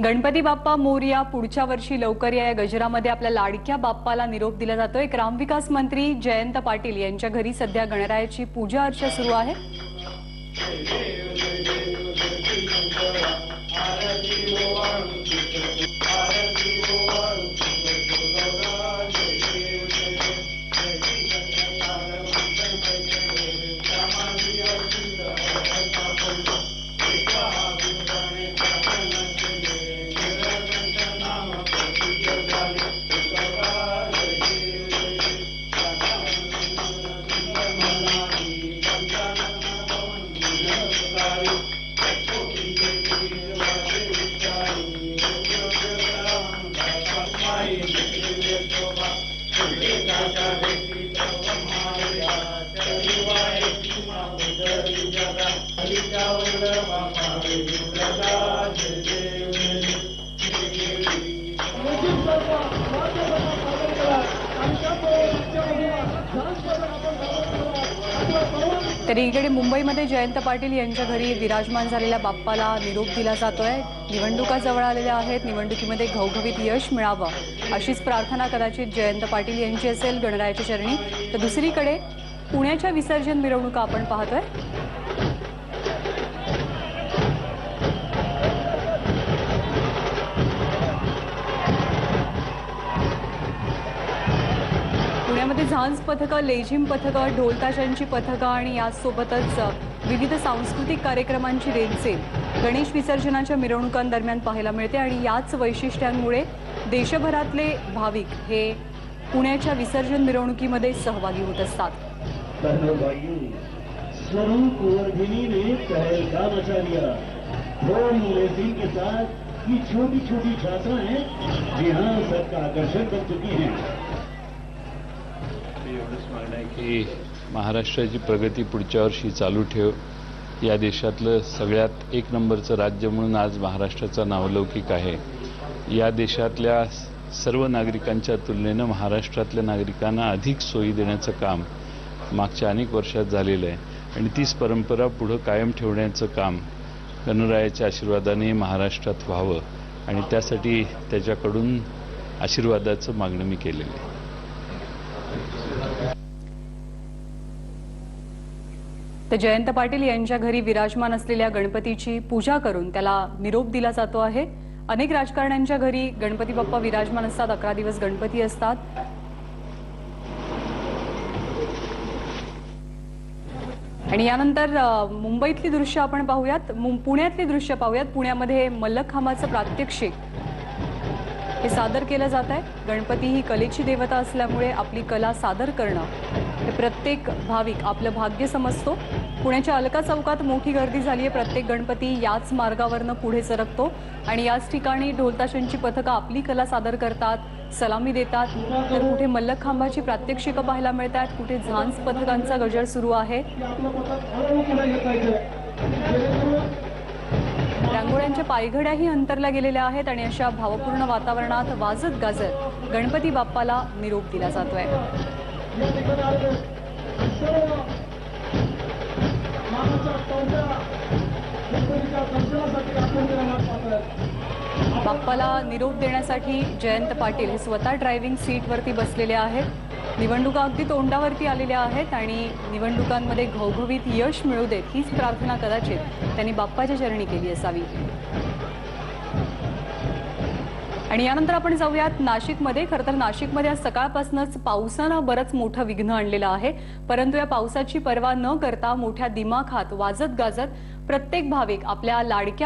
गणपती बाप्पा मोरिया पुढच्या वर्षी लवकर या या गजरामध्ये आपल्या लाडक्या बाप्पाला निरोप दिला जातोय. ग्रामविकास मंत्री जयंत पाटील यांच्या घरी सध्या गणरायाची पूजा अर्चा सुरू आहे. तर इकडे मुंबईमध्ये जयंत पाटील यांच्या घरी विराजमान झालेल्या बाप्पाला निरोप दिला जातोय. निवडणुका जवळ आलेल्या आहेत. निवडणुकीमध्ये घवघवीत यश मिळावं अशीच प्रार्थना कदाचित जयंत पाटील यांची असेल गणरायाच्या चरणी. तर दुसरीकडे पुण्याच्या विसर्जन मिरवणुका आपण पाहतोय. यामध्ये झांज पथकं लेझिम पथकं ढोलताशांची पथकं आणि याचसोबतच विविध सांस्कृतिक कार्यक्रमांची रेलसेल गणेश विसर्जनाच्या मिरवणुकांदरम्यान पाहायला मिळते आणि याच वैशिष्ट्यांमुळे देशभरातले भाविक हे पुण्याच्या विसर्जन मिरवणुकीमध्ये सहभागी होत असतात. छोटी छोटी छात्राएं जी हाँ सबका आकर्षण बन चुकी हैं। एवढंच म्हणणं आहे की महाराष्ट्राची प्रगती पुढच्या वर्षी चालू ठेव. या देशातलं सगळ्यात एक नंबरचं राज्य म्हणून आज महाराष्ट्राचा नावलौकिक आहे. या देशातल्या सर्व नागरिकांच्या तुलनेनं महाराष्ट्रातल्या नागरिकांना अधिक सोयी देण्याचं काम मागच्या अनेक वर्षात झालेलं आहे. आणि तीच परंपरा पुढं कायम ठेवण्याचं काम गणरायाच्या आशीर्वादाने महाराष्ट्रात व्हावं. आणि त्यासाठी त्याच्याकडून आशीर्वादाचं मागणं मी केलेलं आहे. तर जयंत पाटील यांच्या घरी विराजमान असलेल्या गणपतीची पूजा करून त्याला निरोप दिला जातो आहे. अनेक राजकारण्यांच्या घरी गणपती बाप्पा विराजमान असतात अकरा दिवस गणपती असतात. आणि यानंतर मुंबईतली दृश्य आपण पाहूयात. पुण्यातली दृश्य पाहूयात. पुण्यामध्ये मल्लखांबाचं प्रात्यक्षिक हे सादर केलं जात आहे गणपती ही कलेची देवता असल्यामुळे आपली कला सादर करणं प्रत्येक भाविक आपलं भाग्य समजतो. पुण्याच्या अलका चौकात मोठी गर्दी झाली आहे. प्रत्येक गणपती याच मार्गावरनं पुढे सरकतो. आणि याच ठिकाणी ढोलताशांची पथकं आपली कला सादर करतात सलामी देतात. तर कुठे मल्लखांबाची प्रात्यक्षिकं पाहायला मिळतात कुठे झांज पथकांचा गजर सुरू आहे. रांगोळ्यांच्या पायघड्याही अंतरल्या गेलेल्या आहेत आणि अशा भावपूर्ण वातावरणात वाजत गाजत गणपती बाप्पाला निरोप दिला जातोय. बाप्पाला निरोप देण्यासाठी जयंत पाटील हे स्वतः ड्रायव्हिंग सीटवरती बसलेले आहेत. निवडणुका अगदी तोंडावरती आलेल्या आहेत आणि निवडणुकांमध्ये घवघवीत यश मिळू देत हीच प्रार्थना कदाचित त्यांनी बाप्पाच्या चरणी केली असावी. आणि यानंतर आपण जाऊयात नाशिकमध्ये. खरं तर नाशिकमध्ये आज सकाळपासूनच पावसानं बरंच मोठं विघ्न आणलेलं आहे. परंतु या पावसाची पर्वा न करता मोठ्या दिमाखात वाजत गाजत प्रत्येक भाविक आपल्या लाडक्या